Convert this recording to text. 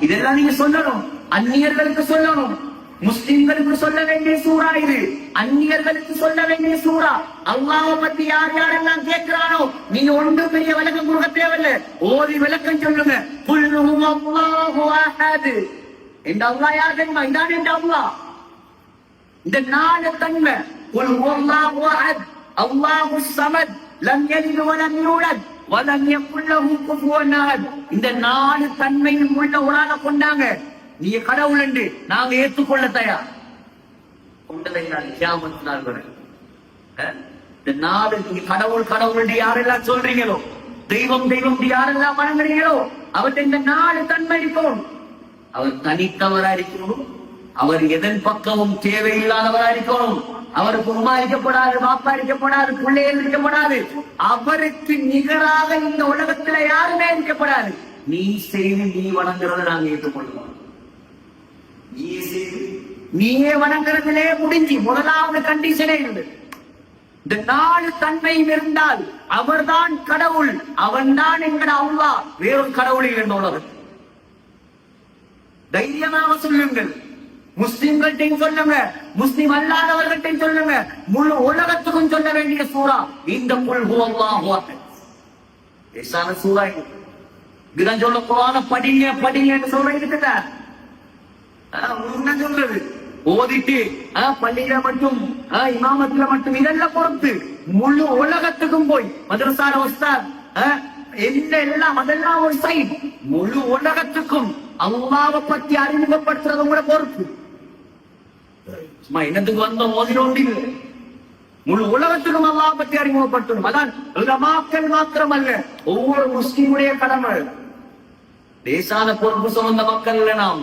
இதெல்லாம் நீங்க சொல்லணும். அந்நியர்களுக்கு சொல்லணும். முஸ்லிம்களுக்கு சொல்ல வேண்டிய சூறா இது. அந்நியர்களுக்கு சொல்ல வேண்டிய சூறா. அல்லாஹ் பத்தி யார் யாரெல்லாம் கேட்கிறானோ நீங்க ஒன்று பெரிய விளக்கம் கொடுக்க தேவையில்ல. ஓதி விளக்கம் சொல்லுங்க. குல்லுஹும் அல்லாஹு அஹத். இந்த அல்லாஹ் யார் தெரியுமா? இதான் இந்த அல்லாஹ். இந்த நாலு தன்மை. குல் அல்லாஹு அஹத். அல்லாஹு சமத். லம் யலித் வலம் யூலத். வலம் இந்த நாலு தன்மையும் உள்ள உடான கொண்டாங்க. நீங்க கடவுள் என்று நாங்க ஏற்றுக்கொள்ள தயார். கொண்டதை வரை. அஹ்? இந்த நாடு நீங்க கடவுள் கடவுள் என்று யாரெல்லாம் சொல்றீங்களோ? தெய்வம் தெய்வம் என்று யாரெல்லாம் வணங்குறீங்களோ? அவர்கிட்ட இந்த நாலு தன்மை இருக்கும் அவர் தனித்தவரா இருக்கணும். அவர் எதன் பக்கமும் தேவையில்லாதவரா இருக்கணும். அவருக்கு உமா இருக்கப்படாது பாப்பா இருக்கப்படாது பிள்ளைகள் இருக்கப்படாது. அவருக்கு நிகராக இந்த உலகத்துல யாருமே இருக்கப்படாது நீ செய்து நீ வணங்குறத நாங்க ஏற்றுக்கொள்வோம் நீ செய்து நீயே வணங்குறதுலே முடிஞ்சு. முதலாவது கண்டிஷனே இருந்து இந்த நாலு தன்மையும் இருந்தால் அவர்தான் கடவுள். அவன்தான் என்கிற அவ்வா. வேறொரு கடவுளில் இருந்த உலகம். தைரியமாக சொல்லுங்கள். முஸ்லிம்கள்ட்டையும் சொல்லுங்க. முஸ்லிம் அல்லாதவர்கள்ட்டையும் சொல்லுங்க. முழு உலகத்துக்கும் சொல்ல வேண்டிய சூறா. இந்த புல் லேசான சூறா இது. இதுதான் சொல்ல குரான படிங்க படிங்க சொல்றீங்க உண்மை சொல்றது. ஓதிட்டு ஆஹ், பள்ளியில மட்டும் ஆஹ், இமாமத்துல மட்டும் இதெல்லாம் பொறுத்து முழு உலகத்துக்கும் போய் மதரசார உஸ்தாத் ஆஹ், என்ன எல்லாம் அதெல்லாம் ஒரு சைட். முழு உலகத்துக்கும் அல்லாவை பத்தி அறிமுகப்படுத்துறது கூட பொறுப்பு சும்மா என்னத்துக்கு வந்த ஓதினோண்டி முழு உலகத்துக்கும் அல்லா பற்றி அறிமுகப்படுத்தணும். அதான் உலமாக்கள் மாத்திரமல்ல ஒவ்வொரு முஸ்லிமுடைய கடமை. லேசான பொறுப்பு சுமந்த மக்கள் நாம்.